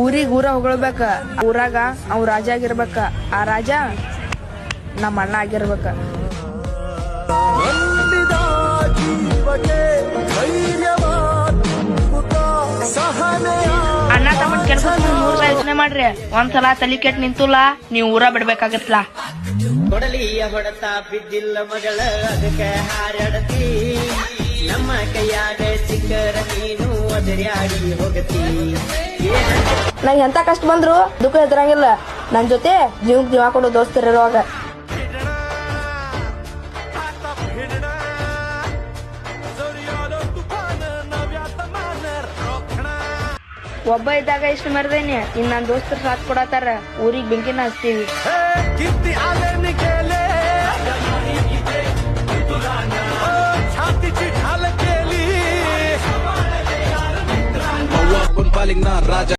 ಊರಿಗ್ ಊರ ಹೊಗಳ್ಬೇಕ. ಊರಾಗ ಅವ್ ರಾಜ ಆಗಿರ್ಬೇಕ. ಆ ರಾಜ ನಮ್ಮ ಅಣ್ಣ ಆಗಿರ್ಬೇಕ. ಅಣ್ಣ ತಮ್ಮ ಕೆಲಸ ಮೂರ್ ಸಲ ಯೋಚನೆ ಮಾಡ್ರಿ. ಒಂದ್ಸಲ ತಲಿ ಕೆಟ್ಟ ನಿಂತುಲ್ಲ ನೀವು ಊರ ಬಿಡ್ಬೇಕಾಗತ್ಲಾ? ಕೊಡಲಿಯ ಹೊಡೆತ ಬಿದ್ದಿಲ್ಲ ಮಗಳ ಅದಕ್ಕೆ ಹಾರಾಡತಿ. ನಮ್ಮ ಕೈಯಾಗ ಸಿಕ್ಕರ ನೀನು ಅದರ್ಯಾಡಿ ಹೋಗತಿ. ನಂಗೆ ಎಂತ ಕಷ್ಟ ಬಂದ್ರು ದುಃಖ ಹೆದರಂಗಿಲ್ಲ ನನ್ ಜೊತೆ ಜೀವಕ್ ಜೀವ ಕೊಡು ದೋಸ್ತರಿರುವಾಗ ಒಬ್ಬ ಇದ್ದಾಗ ಇಷ್ಟು ಮರ್ದೇನಿ ಇನ್ ನನ್ ದೋಸ್ತರು ಸಾಥ್ ಕೊಡತಾರ ಊರಿಗೆ ಬೆಂಕಿನ ಹಚ್ತೀವಿ. किती